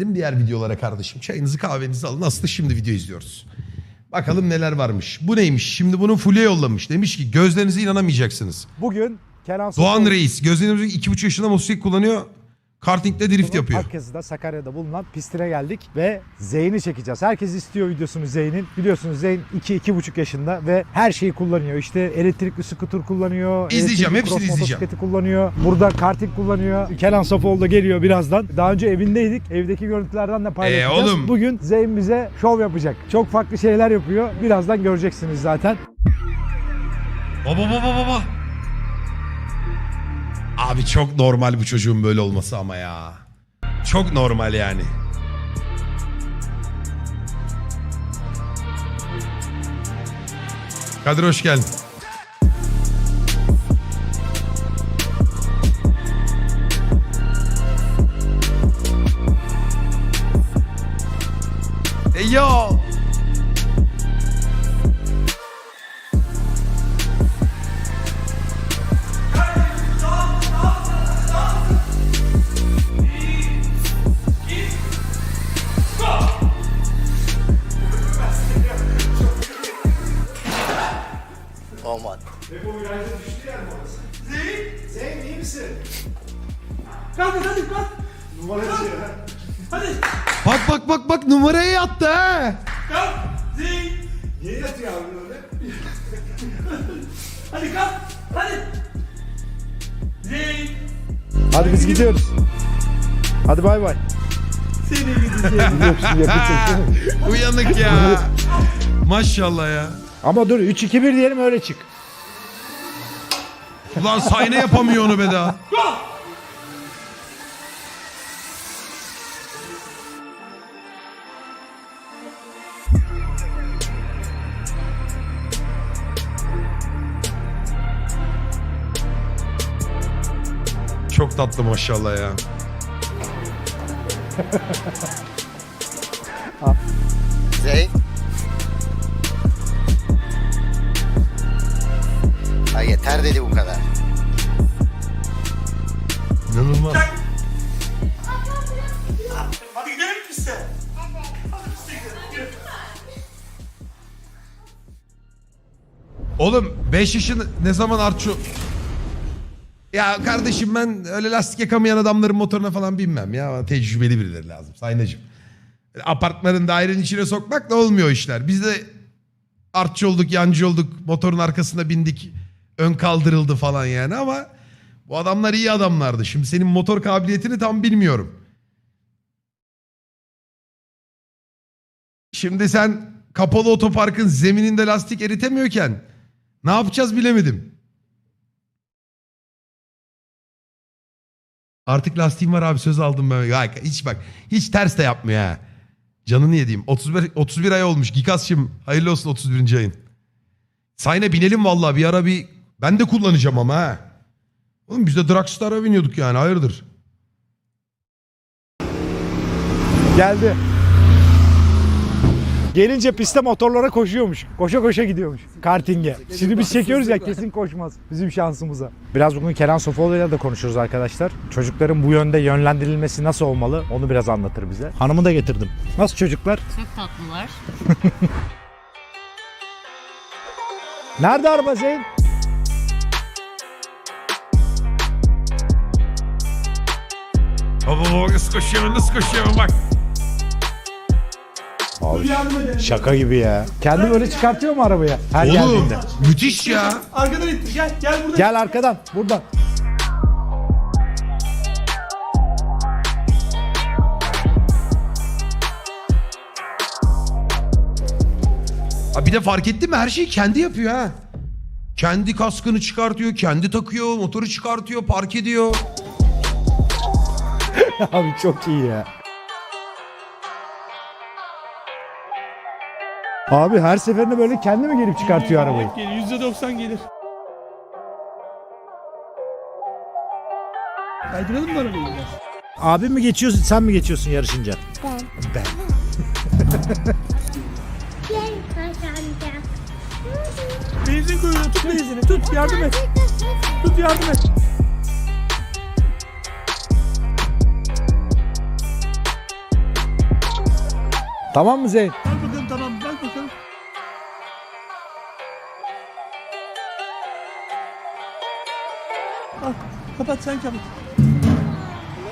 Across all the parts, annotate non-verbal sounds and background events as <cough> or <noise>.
gelelim diğer videolara kardeşim. Çayınızı kahvenizi alın. Aslı şimdi video izliyoruz. Bakalım neler varmış. Bu neymiş? Şimdi bunu Fulya yollamış. Demiş ki gözlerinize inanamayacaksınız. Bugün Kenan Doğan Reis gözlerinize iki buçuk yaşında motosiklet kullanıyor. Karting'de drift yapıyor. Akkızı'da Sakarya'da bulunan pistine geldik ve Zeyn'i çekeceğiz. Herkes istiyor videosunu Zeyn'in. Biliyorsunuz Zeyn 2-2,5 yaşında ve her şeyi kullanıyor. İşte elektrikli skuter kullanıyor. İzleyeceğim, elektrikli hepsini izleyeceğim. motosikleti kullanıyor. Burada karting kullanıyor. Kenan Sofoğlu da geliyor birazdan. Daha önce evindeydik. Evdeki görüntülerden de paylaşacağız. Ee, oğlum. Bugün Zeyn bize şov yapacak. Çok farklı şeyler yapıyor. Birazdan göreceksiniz zaten. Baba baba baba. Abi çok normal bu çocuğun böyle olması ama ya. Çok normal yani. Kadir hoş geldin. Bak numaraya yattı ha. <laughs> Hadi kalk. Hadi. Zeyn. Hadi biz gidiyoruz. Hadi bay bay. Seni gideceğim. Uyanık ya. Maşallah ya. Ama dur 3-2-1 diyelim öyle çık. Ulan sayne yapamıyor onu be daha. Tatlı maşallah ya. Zeyn. Ha yeter dedi bu kadar. İnanılmaz. Hadi gidelim piste. Oğlum 5 yaşın ne zaman artçı... Ya kardeşim ben öyle lastik yakamayan adamların motoruna falan binmem ya. Tecrübeli birileri lazım Saynacığım. Apartmanın dairenin içine sokmakla olmuyor o işler. Biz de artçı olduk, yancı olduk, motorun arkasında bindik. Ön kaldırıldı falan yani ama bu adamlar iyi adamlardı. Şimdi senin motor kabiliyetini tam bilmiyorum. Şimdi sen kapalı otoparkın zemininde lastik eritemiyorken ne yapacağız bilemedim. Artık lastiğim var abi söz aldım ben. Ya hiç bak hiç ters de yapmıyor ha. Canını yediğim. 31, 31 ay olmuş. Gikas'cığım hayırlı olsun 31. ayın. Sayne binelim vallahi bir ara bir... Ben de kullanacağım ama ha. Oğlum biz de Dragstar'a biniyorduk yani hayırdır. Geldi. Gelince piste motorlara koşuyormuş. Koşa koşa gidiyormuş. Karting'e. Şimdi biz çekiyoruz ya kesin koşmaz. Bizim şansımıza. Biraz bugün Kenan Sofoğlu'yla da konuşuruz arkadaşlar. Çocukların bu yönde yönlendirilmesi nasıl olmalı onu biraz anlatır bize. Hanımı da getirdim. Nasıl çocuklar? Çok tatlılar. <laughs> Nerede araba Zeyn? Baba baba nasıl koşuyor nasıl koşuyor bak. Abi şaka gibi ya. Kendi böyle çıkartıyor mu arabaya her Oğlum geldiğinde? müthiş ya. Arkadan ittir. Gel gel burada. Gel arkadan buradan. Abi bir de fark ettin mi her şeyi kendi yapıyor ha. Kendi kaskını çıkartıyor, kendi takıyor, motoru çıkartıyor, park ediyor. <laughs> Abi çok iyi ya. Abi her seferinde böyle kendi mi gelip çıkartıyor arabayı? Gelir. Yüzde doksan gelir. Kaydıralım mı arabayı biraz? Abi mi geçiyorsun sen mi geçiyorsun yarışınca? Ben. Ben. <laughs> Gel kazanacağım. Benzin kuyruğu tut benzini. Tut yardım et. Tut yardım et. Tamam mı Zeyn? Kapat sen kapat.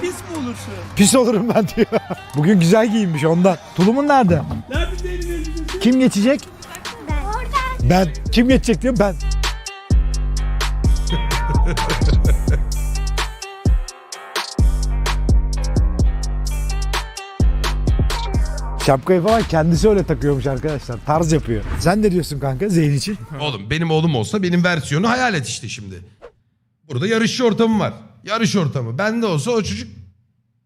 Pis mi olursun? Pis olurum ben diyor. <laughs> Bugün güzel giyinmiş ondan. Tulumun nerede? Nerede senin elbisen? Kim geçecek? Orada. Ben. Kim geçecek diyor ben. <laughs> Şapkayı falan kendisi öyle takıyormuş arkadaşlar. Tarz yapıyor. Sen ne diyorsun kanka Zeyn için? Oğlum benim oğlum olsa benim versiyonu hayal et işte şimdi. Burada yarışçı ortamı var. Yarış ortamı. Bende olsa o çocuk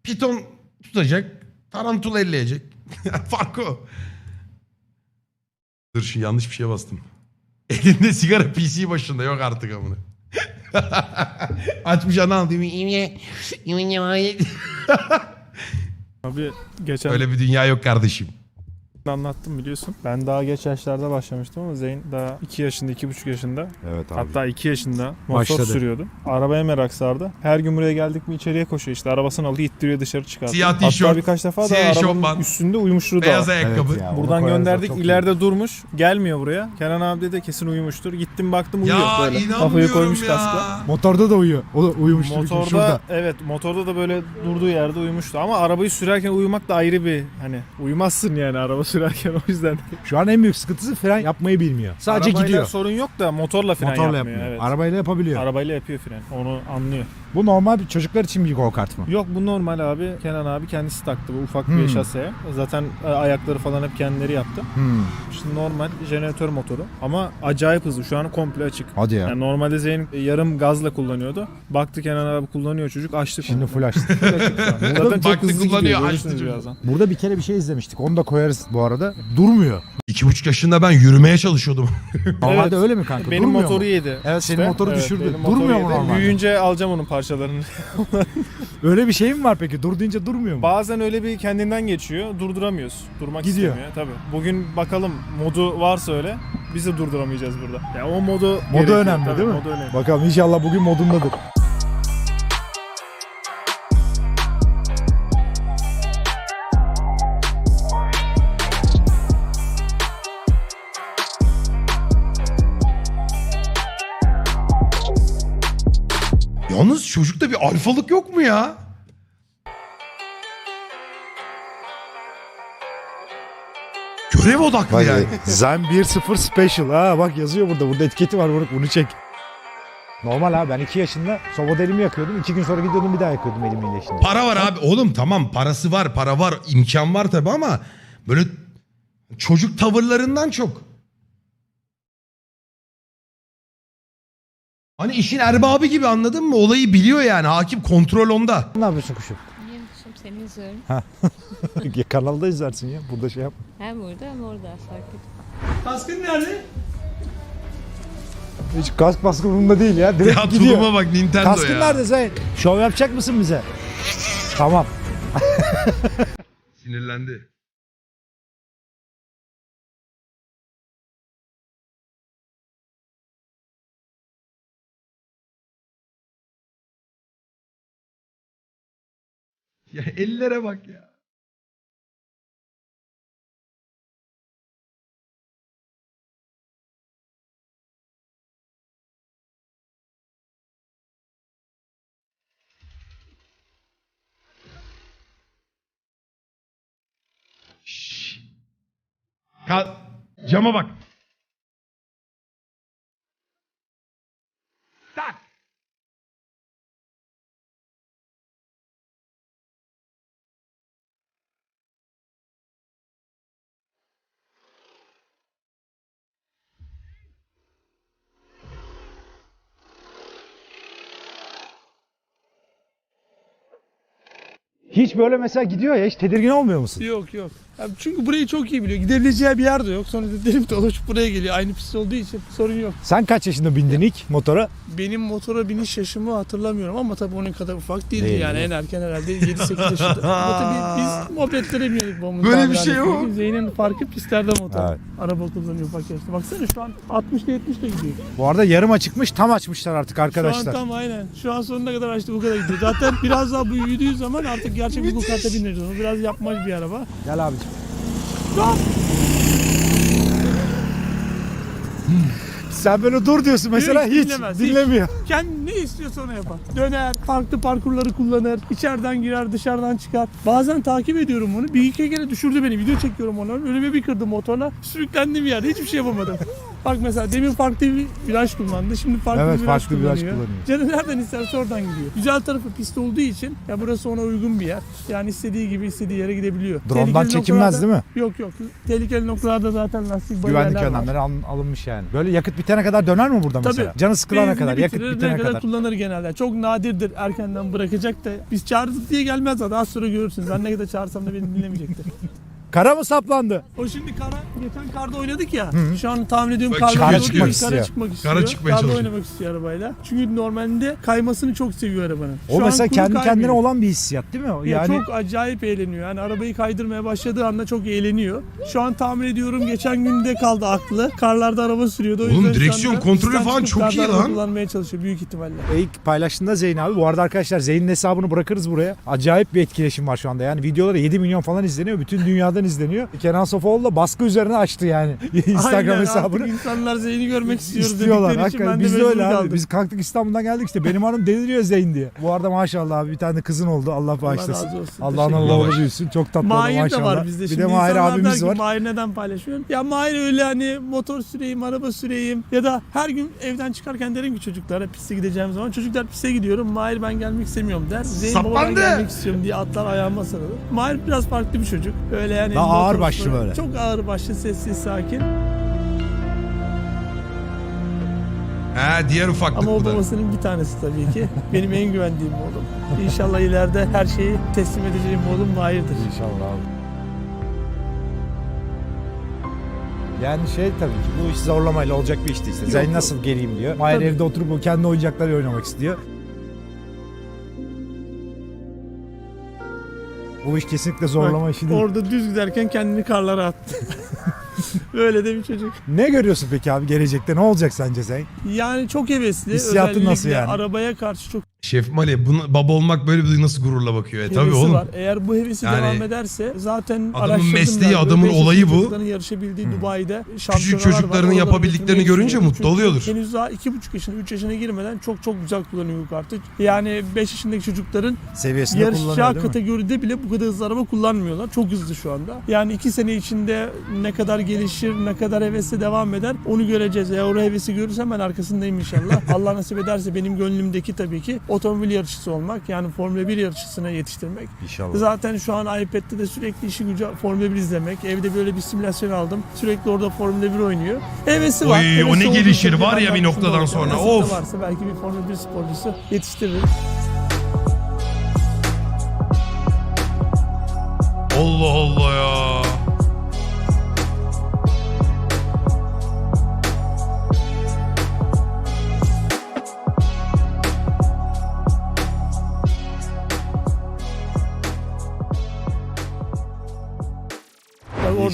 piton tutacak. Tarantula elleyecek. <laughs> Fark o. Dur şu yanlış bir şeye bastım. Elinde sigara PC başında yok artık amına. <laughs> Açmış ana Abi geçen Öyle bir dünya yok kardeşim. Anlattım biliyorsun. Ben daha geç yaşlarda başlamıştım ama Zeyn daha 2 yaşında, 2,5 yaşında. Evet Hatta 2 yaşında motor Başladı. sürüyordu. Arabaya merak sardı. Her gün buraya geldik mi içeriye koşuyor işte. Arabasını alıyor ittiriyor dışarı çıkartıyor. Siyah Hatta tişört, birkaç defa da siyah arabanın eşofman, üstünde uyumuşluğu da Beyaz ayakkabı. ya, onu Buradan koyarız, gönderdik. çok iyi. ileride durmuş. Gelmiyor buraya. Kenan abi de kesin uyumuştur. Gittim baktım uyuyor Ya böyle. Kafayı inanmıyorum koymuş ya. kaskla. Motorda da uyuyor. O da uyumuş Motorda şurada. evet motorda da böyle durduğu yerde uyumuştu ama arabayı sürerken uyumak da ayrı bir hani uyumazsın yani araba sürerken o yüzden. Şu an en büyük sıkıntısı fren yapmayı bilmiyor. Sadece Arabayla gidiyor. sorun yok da motorla fren Motorla yapmıyor. yapmıyor. Evet. Arabayla yapabiliyor. Arabayla yapıyor fren. Onu anlıyor. Bu normal bir çocuklar için bir go kart mı? Yok bu normal abi. Kenan abi kendisi taktı bu ufak Hmm. bir şaseye. Zaten e, ayakları falan hep kendileri yaptı. Hmm. Şimdi normal jeneratör motoru ama acayip hızlı. Şu an komple açık. Hadi ya. Yani normalde Zeyn yarım gazla kullanıyordu. Baktı Kenan abi kullanıyor çocuk açtı Şimdi full açtı. <laughs> Zaten Baktı çok hızlı kullanıyor, gidiyor. açtı birazdan. Burada bir kere bir şey izlemiştik. Onu da koyarız bu arada. Durmuyor. İki buçuk yaşında ben yürümeye çalışıyordum. Normalde öyle mi kanka? Benim Durmuyor motoru mu? yedi. Evet, senin motoru düşürdü. benim motoru Durmuyor mu normalde? Büyüyünce alacağım onun parçalarını. <laughs> Öyle bir şey mi var peki? Dur deyince durmuyor mu? Bazen öyle bir kendinden geçiyor. Durduramıyoruz. Durmak Gidiyor. istemiyor tabii. Bugün bakalım modu varsa öyle biz de durduramayacağız burada. Ya o modu Modu önemli tabii, değil mi? Modu önemli. Bakalım inşallah bugün modundadır. Yalnız çocukta bir alfalık yok mu ya? Görev odaklı yani. <laughs> Zen 1.0 Special. Ha bak yazıyor burada. Burada etiketi var. Bunu, bunu çek. Normal abi ben 2 yaşında sobada elimi yakıyordum. 2 gün sonra gidiyordum bir daha yakıyordum elimi iyileşince. Para var abi. Oğlum tamam parası var, para var, imkan var tabi ama böyle çocuk tavırlarından çok. Hani işin erbabı gibi anladın mı? Olayı biliyor yani. Hakim kontrol onda. Ne yapıyorsun kuşum? İyiyim kuşum seni izliyorum. <laughs> Ya Kanalda izlersin ya. Burada şey yap. Hem burada hem orada fark et. Kaskın nerede? Hiç kask baskı umurumda değil ya. Direkt Ya gidiyor. tuluma bak Nintendo Kaskın ya. nerede Zeyn? Şov yapacak mısın bize? tamam. Sinirlendi. Ya ellere bak ya. Şşş. Ka- cama bak. Tak. Hiç böyle mesela gidiyor ya hiç tedirgin olmuyor musun? Yok yok. Abi çünkü burayı çok iyi biliyor. Gidebileceği bir yer de yok. Sonra dedim dolaşıp buraya geliyor. Aynı pist olduğu için sorun yok. Sen kaç yaşında bindin ilk motora? Benim motora biniş yaşımı hatırlamıyorum ama tabii onun kadar ufak değildi Değil, yani. En erken herhalde 7-8 yaşında. <laughs> ama tabii biz mopetlere biniyorduk babamın Böyle bir şey yok. Zeyn'in farkı pistlerde motor. Evet. Araba kullanıyor ufak yaşta. Baksana şu an 60'da 70'de gidiyor. Bu arada yarım açıkmış tam açmışlar artık Şu an arkadaşlar. tam aynen. Şu an sonuna kadar açtı bu kadar gidiyor. Zaten biraz daha büyüdüğü zaman artık gerçek bir go-kart'a bineriz onu. Biraz yapmacı bir araba. Gel abicim. Stop. Sen böyle dur diyorsun mesela Hiç hiç. dinlemiyor. Kendi ne istiyorsa onu yapar. Döner, farklı parkurları kullanır, içeriden girer, dışarıdan çıkar. Bazen takip ediyorum onu. Bir iki kere düşürdü beni. Video çekiyorum ona. Önüme bir kırdı motorla. Sürüklendim yerde. Hiçbir şey yapamadım. Bak mesela demin farklı bir viraj kullandı. Şimdi farklı Evet, bir viraj farklı bir viraj kullanıyor. kullanıyor. Canı nereden isterse oradan gidiyor. Güzel tarafı pist olduğu için ya burası ona uygun bir yer. Yani istediği gibi istediği yere gidebiliyor. Drone'dan çekinmez değil mi? Yok yok. Tehlikeli noktalarda zaten lastik Güvenlik bariyerler var. önlemleri al- alınmış yani. Böyle yakıt bitene kadar döner mi burada mesela? Tabii. Canı sıkılana kadar, yakıt bitene ne kadar, kadar. kullanır genelde. Çok nadirdir erkenden bırakacak da. Biz çağırdık diye gelmez zaten. Az sonra görürsünüz. Ben ne kadar çağırsam da beni dinlemeyecektir. Kara mı saplandı? o şimdi kara, geçen karda oynadık ya. Şu an tahmin ediyorum Bak, karda çıkmak Kara istiyor. çıkmak istiyor. Kara çıkmaya Karda çalışıyor. oynamak istiyor arabayla. Çünkü normalde kaymasını çok seviyor arabanın. O Şu an mesela kuru kendi kendine kaymıyor. olan bir hissiyat değil mi? o? Ya Yani çok acayip eğleniyor. Yani arabayı kaydırmaya başladığı anda çok eğleniyor. Şu an tahmin ediyorum geçen günde kaldı aklı. Karlarda araba sürüyordu. O Oğlum, yüzden şu direksiyon anda kontrolü falan çok iyi araba lan. kullanmaya çalışıyor büyük ihtimalle. ilk paylaştığında Zeyn abi. Bu arada arkadaşlar Zeyn'in hesabını bırakırız buraya. Acayip bir etkileşim var şu anda. Yani videoları 7 milyon falan izleniyor. Bütün dünyadan izleniyor. Kenan Sofoğlu da baskı üzerine açtı yani. <laughs> Instagram Aynen, hesabını. Artık insanlar Zeyn'i görmek <laughs> istiyoruz İstiyorlar. dedikleri için ben Hakikaten de biz de öyle mecbur abi. kaldım. Biz kalktık İstanbul'dan geldik işte. Benim hanım deliriyor Zeyn diye. Bu arada maşallah abi bir tane de kızın oldu. Allah bağışlasın. razı olsun. Allah'ın ederim. büyüsün. Çok tatlı oldu Mahir de maşallah. var bizde. Bir Şimdi de Mahir der abimiz ki, var. Mahir neden paylaşıyorsun? Ya Mahir öyle hani motor süreyim, araba süreyim ya da her gün evden çıkarken derim ki çocuklara piste gideceğim zaman çocuklar piste gidiyorum. Mahir ben gelmek istemiyorum der. Zeyn baba ben gelmek istiyorum diye atlar ayağıma sarılır. Mahir biraz farklı bir çocuk. Öyle yani Daha ağır başlı böyle. Çok ağır başlı, sessiz, sakin. He diğer ufaklık Ama o bu da. babasının bir tanesi tabii ki. Benim en güvendiğim oğlum. İnşallah ileride her şeyi teslim edeceğim oğlum Mahir'dir. İnşallah abi. Yani şey tabii ki bu iş zorlamayla olacak bir iş değil. Yok, Zeyn yok. nasıl geleyim diyor. Mahir Tabii. evde oturup o kendi oyuncaklarıyla oynamak istiyor. Bu iş kesinlikle zorlama Bak, işi değil. Orada düz giderken kendini karlara attı. Böyle <laughs> de bir çocuk. Ne görüyorsun peki abi gelecekte? Ne olacak sence Zeyn? Yani çok hevesli. Özellikle nasıl yani? arabaya karşı çok Şef Mali bunu, baba olmak böyle bir nasıl gururla bakıyor. E, tabii hevesi oğlum. var. Eğer bu hevesi Yani devam ederse zaten adamın mesleği, adamın olayı bu. yarışabildiği Dubai'de Küçük şampiyonalar var. yapabildiklerini görünce mutlu Çünkü oluyordur. Henüz daha iki buçuk yaşına, üç yaşına girmeden çok çok güzel kullanıyor kartı. Yani 5 yaşındaki çocukların Seviyesinde yarışacağı kategoride bile bu kadar hızlı araba kullanmıyorlar. Çok hızlı şu anda. Yani iki sene içinde ne kadar gelişir, ne kadar hevesle devam eder onu göreceğiz. Eğer o hevesi görürsem ben arkasındayım inşallah. <laughs> Allah nasip ederse benim gönlümdeki tabii ki otomobil yarışçısı olmak. Yani Formula 1 yarışçısına yetiştirmek. İnşallah. Zaten şu an iPad'de de sürekli işi gücü Formula 1 izlemek. Evde böyle bir simülasyon aldım. Sürekli orada Formula 1 oynuyor. Hevesi var. Hevesi o ne gelişir var ya bir noktadan sonra, of. varsa belki bir Formula 1 sporcusu yetiştiririm. Allah Allah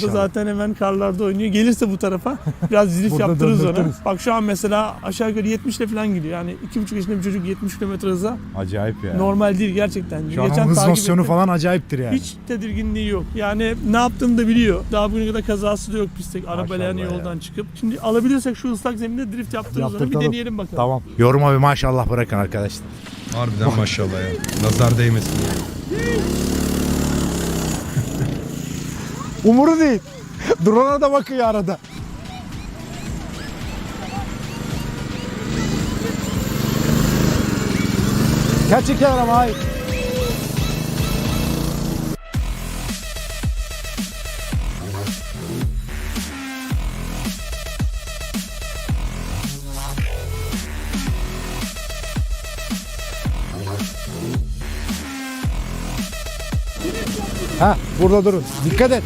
İnşallah. zaten hemen karlarda oynuyor. Gelirse bu tarafa biraz <laughs> drift Burada yaptırırız ona. Bak şu an mesela aşağı yukarı 70 ile falan gidiyor. Yani 2,5 yaşında bir çocuk 70 km hıza Acayip ya. normal değil gerçekten. Şu an onun hız takip nosyonu ettim. falan acayiptir yani. Hiç tedirginliği yok. Yani ne yaptığını da biliyor. Daha bugüne kadar kazası da yok pistte. Arabayla yani Maşallah ya. yoldan çıkıp. Şimdi alabiliyorsak şu ıslak zeminde drift yaptırırız ona. Bir Yaptırtalım. deneyelim bakalım. Tamam. Yoruma bir maşallah bırakın arkadaşlar. Harbiden maşallah ya. Nazar değmesin. Umuru değil. <laughs> Drone'a da bakıyor arada. İki arama hayır. Ha burada durun. Dikkat et.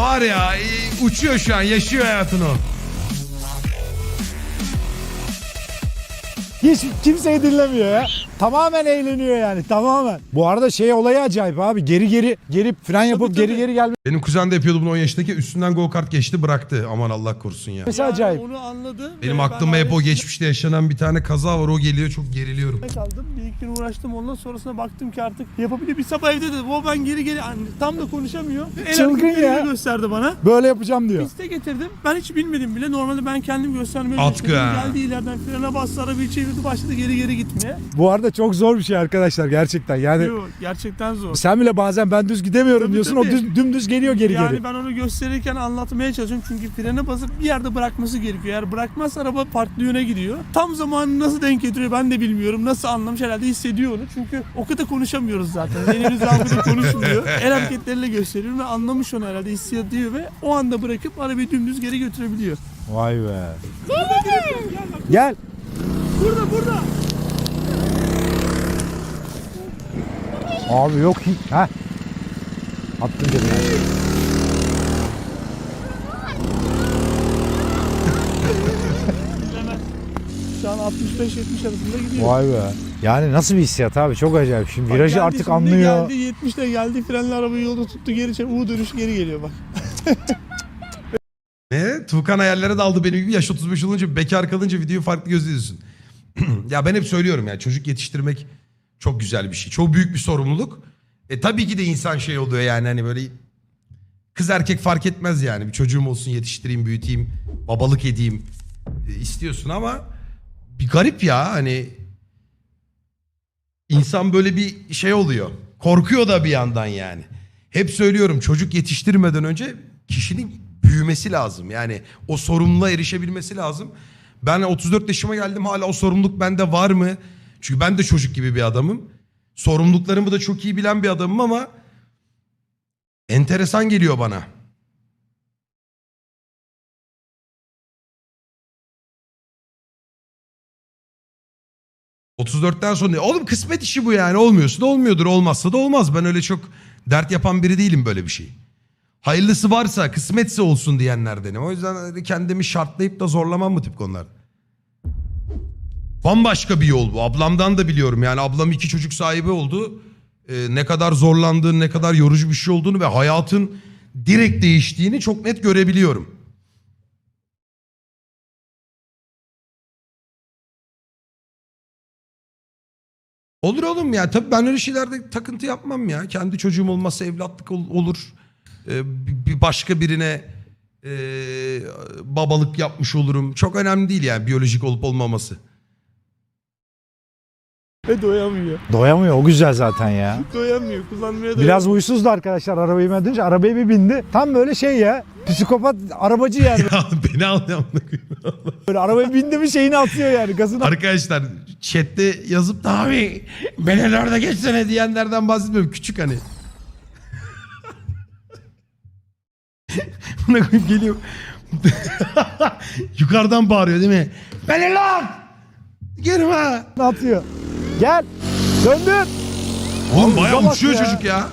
Var ya e, uçuyor şu an yaşıyor hayatını. Hiç kimseyi dinlemiyor ya. Tamamen eğleniyor yani tamamen. Bu arada şey olayı acayip abi. Geri geri geri fren yapıp Tabii, geri tabii. geri gelmesi Benim kuzen de yapıyordu bunu 10 yaşındaki. Üstünden go kart geçti bıraktı. Aman Allah korusun ya. Yani acayip. Onu anladı. Benim ve aklıma ben hep o ailesine geçmişte yaşanan bir tane kaza var. O geliyor çok geriliyorum. kaldım. Bir iki gün uğraştım. Ondan sonrasına baktım ki artık yapabiliyor. Bir sabah evde dedi. O ben geri geri yani tam da konuşamıyor. El Çılgın hareketlerini ya. gösterdi bana. Böyle yapacağım diyor. Piste getirdim. Ben hiç bilmedim bile. Normalde ben kendim göstermeye Atkı çalışıyordum. ha. Geldi ileriden frene bastı arabayı çevirdi başladı geri geri gitmeye. Bu arada çok zor bir şey arkadaşlar gerçekten. Yani Yo, gerçekten zor. sen bile bazen ben düz gidemiyorum Tabii, diyorsun. tabii. O düz, dümdüz geliyor geri yani geri. ben onu gösterirken anlatmaya çalışıyorum çünkü frene basıp bir yerde bırakması gerekiyor. Eğer bırakmazsa araba farklı yöne gidiyor. Tam zamanı nasıl denk getiriyor ben de bilmiyorum. Nasıl anlamış herhalde hissediyor onu. Çünkü o kadar konuşamıyoruz zaten. Elimiz altında konuşmuyor. <laughs> El hareketleriyle gösteriyorum ve anlamış onu herhalde hissediyor ve o anda bırakıp arabayı dümdüz geri götürebiliyor. Vay be. Gel. Burada burada. Abi yok hiç. Ha. Attım cebine. Şu an 65-70 arasında gidiyor. Vay be. Yani nasıl bir hissiyat abi çok acayip. Şimdi Bak virajı geldi artık şimdi anlıyor. Geldi 70 de geldi frenle arabayı yolda tuttu geri çek. U dönüş geri geliyor bak. <laughs> Ne? Tuğkan hayallere daldı benim gibi. Yaş 35 olunca bekar kalınca videoyu farklı gözlüyorsun. <clears throat> ya ben hep söylüyorum ya çocuk yetiştirmek çok güzel bir şey. Çok büyük bir sorumluluk. E tabii ki de insan şey oluyor yani hani böyle kız erkek fark etmez yani. Bir çocuğum olsun yetiştireyim, büyüteyim, babalık edeyim e, istiyorsun ama bir garip ya hani insan böyle bir şey oluyor. Korkuyor da bir yandan yani. Hep söylüyorum çocuk yetiştirmeden önce kişinin büyümesi lazım. Yani o sorumluluğa erişebilmesi lazım. Ben 34 yaşıma geldim hala o sorumluluk bende var mı? Çünkü ben de çocuk gibi bir adamım. Sorumluluklarımı da çok iyi bilen bir adamım ama enteresan geliyor bana. ...34'ten sonra... Oğlum kısmet işi bu yani. Olmuyorsa da olmuyordur. Olmazsa da olmaz. Ben öyle çok dert yapan biri değilim böyle bir şey. Hayırlısı varsa, kısmetse olsun diyenlerdenim. O yüzden öyle kendimi şartlayıp da zorlamam bu tip konular. Bambaşka bir yol bu. Ablamdan da biliyorum. Yani ablam iki çocuk sahibi oldu. Ee, ne kadar zorlandığını, ne kadar yorucu bir şey olduğunu ve hayatın direkt değiştiğini çok net görebiliyorum. Olur oğlum ya. Tabii ben öyle şeylerde takıntı yapmam ya. Kendi çocuğum olmasa evlatlık ol- olur. Ee, bir başka birine e, babalık yapmış olurum. Çok önemli değil yani biyolojik olup olmaması. Ve doyamıyor. Doyamıyor o güzel zaten ya. <laughs> Doyamıyor. Kullanmaya doyamıyor. Biraz huysuzdu arkadaşlar arabayı bindirince. Arabaya bir bindi. Tam böyle şey ya. Psikopat arabacı yani. <laughs> Ya beni al ya. <laughs> Böyle arabaya bindi mi şeyini atıyor yani. Gazını Arkadaşlar chatte yazıp da abi beni orada geçsene diyenlerden bahsetmiyorum. Küçük hani. Buna koyup geliyor. Yukarıdan bağırıyor değil mi? Beni lan! Girme! atıyor. Gel. Döndür. Oğlum bayağı uçuyor ya. çocuk ya.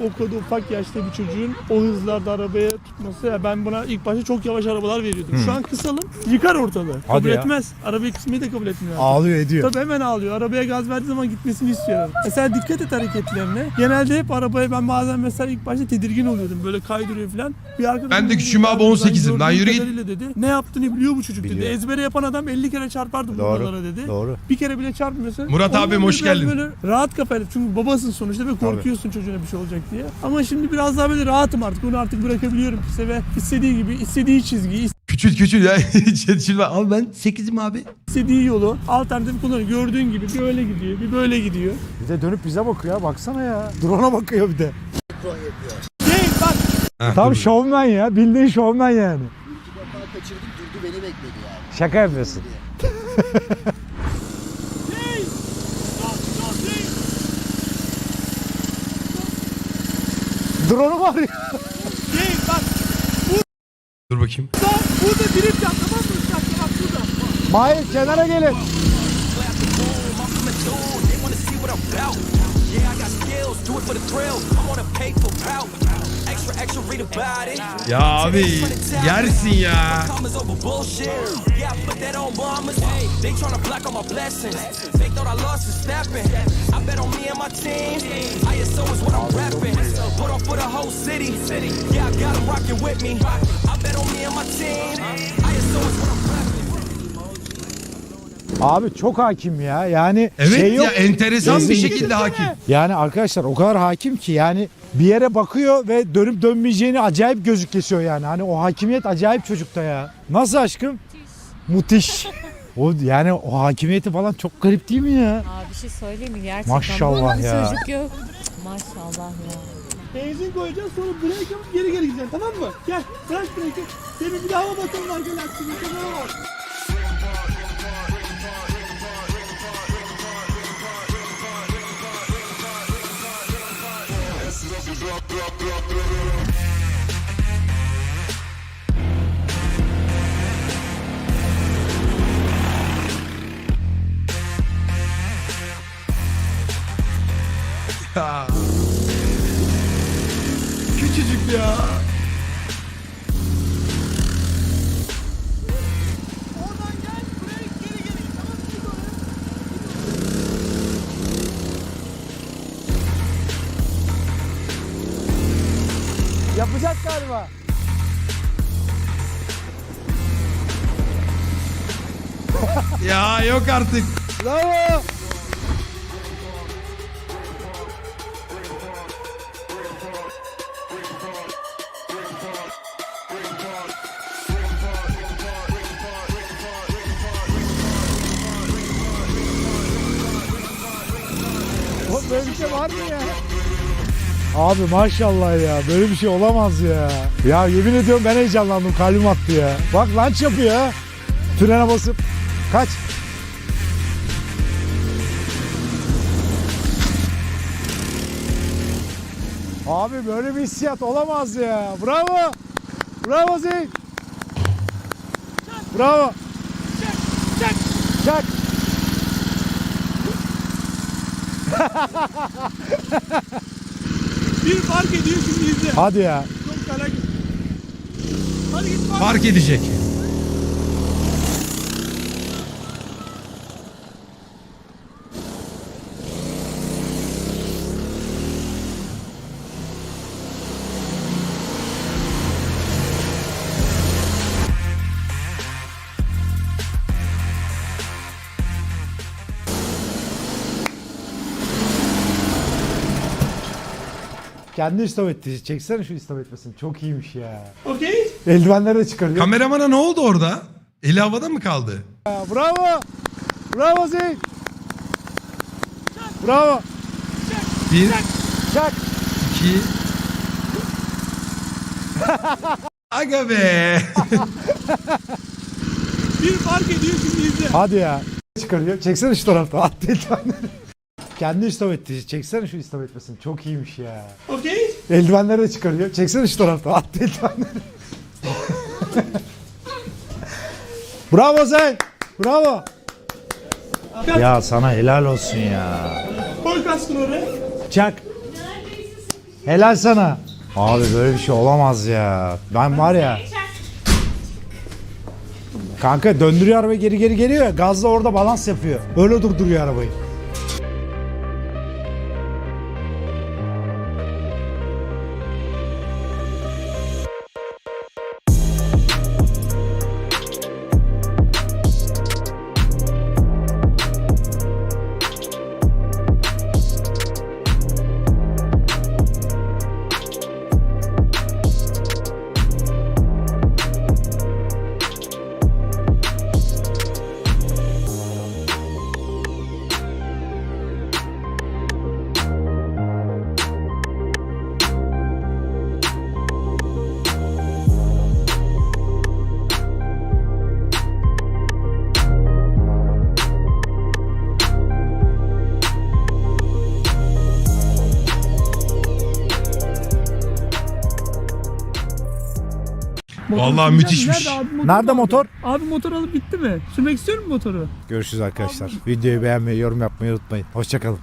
O kadar ufak yaşta bir çocuğun o hızlarda arabaya tutması ya ben buna ilk başta çok yavaş arabalar veriyordum. Şu an kısalım yıkar ortalığı. kabul ya. etmez. Arabayı kısmayı da kabul etmiyor. artık. Ağlıyor ediyor. Tabii hemen ağlıyor. Arabaya gaz verdiği zaman gitmesini istiyorum. Mesela dikkat et hareketlerine. Genelde hep arabaya ben bazen mesela ilk başta tedirgin oluyordum. Böyle kaydırıyor falan. Bir arkadaşım Ben de küçüğüm abi, "Ben 18'im. Lan yürü git." dedi. Ne yaptığını biliyor bu çocuk dedi. Biliyor. Ezbere yapan adam 50 kere çarpardı bu Doğru, buralara dedi. doğru. Bir kere bile çarpmıyorsa. Murat abim, hoş geldin. Böyle rahat kafayla. Çünkü babasın sonuçta ve korkuyorsun çocuğuna bir şey olacak diye. Ama şimdi biraz daha böyle rahatım artık. Onu artık bırakabiliyorum piste ve istediği gibi, istediği çizgiyi, Küçül küçül ya. Chat şimdi abi ben 8'im abi. istediği yolu alternatif kullanıyor. Gördüğün gibi bir öyle gidiyor, bir böyle gidiyor. Bir de dönüp bize bakıyor ya. Baksana ya. Drone'a bakıyor bir de. Değil bak Tam dur. şovmen ya. Bildiğin şovmen yani. defa kaçırdım durdu beni bekledi yani. Şaka yapıyorsun. Drone'u var ya. Değil bak. Dur bakayım. Burada, burada drift yap tamam mı? Bak bak burada. Mahir kenara gelin. Yeah, I got skills, do it for the thrill. I'm on a pay for pout. Ya abi yersin ya. Abi çok hakim ya. Yani Evet şey yok. ya enteresan bir Kesinlikle. şekilde hakim. Yani arkadaşlar o kadar hakim ki yani bir yere bakıyor ve dönüp dönmeyeceğini acayip gözük kesiyor yani. Hani o hakimiyet acayip çocukta ya. Nasıl aşkım? Müthiş. <laughs> O yani o hakimiyeti falan çok garip değil mi ya? Aa bir şey söyleyeyim mi gerçekten? Maşallah ya. Çocuk yok. Maşallah ya. Benzin koyacağız sonra break yapıp geri geri gideceksin tamam mı? Gel bırak break'i. Demin bir daha bakalım gel aksine. Kenara bak. Küçücük ya. Yapacak galiba. <laughs> Ya yok artık. Bravo. Oğlum böyle bir şey var mı ya? Abi maşallah ya böyle bir şey olamaz ya. Ya yemin ediyorum ben heyecanlandım kalbim attı ya. Bak lunch yapıyor ya. Frene basıp. Kaç. Abi böyle bir hissiyat olamaz ya. Bravo. Bravo Zeyn. Bravo. Çak. Çak. <laughs> Bir fark ediyor şimdi izle. Hadi ya. Çok merak ettim. Hadi git bak. Fark edecek. Kendi etti. Çeksene şu istop etmesini. Çok iyiymiş ya. Okey. Eldivenleri de çıkarıyor. Kameramana ne oldu orada? Eli havada mı kaldı? Ya, Bravo. Bravo Zeyn. Bravo. Bir, Çak. iki. <laughs> Aga be. Bir fark ediyor şimdi izle. Hadi ya. Çıkarıyor. Çeksene şu tarafta. Attı eldivenleri. Kendi istop etti. Çeksene şu istop etmesini. Çok iyiymiş ya. Okey. Eldivenleri de çıkarıyor. Çeksene şu tarafta. Attı eldivenleri. Bravo Zeyn. Bravo. Ya sana helal olsun ya. Koy kaskını oraya. Çak. Helal sana. Abi böyle bir şey olamaz ya. Ben var ya. Kanka döndürüyor arabayı geri geri geliyor ya. Gazla orada balans yapıyor. Öyle durduruyor arabayı. Vallahi müthişmiş. Nerede abi motor? Nerede motor? Abi motor alıp gitti mi? Sürmek istiyor musun motoru? Görüşürüz arkadaşlar. Videoyu beğenmeyi, yorum yapmayı unutmayın. Hoşçakalın.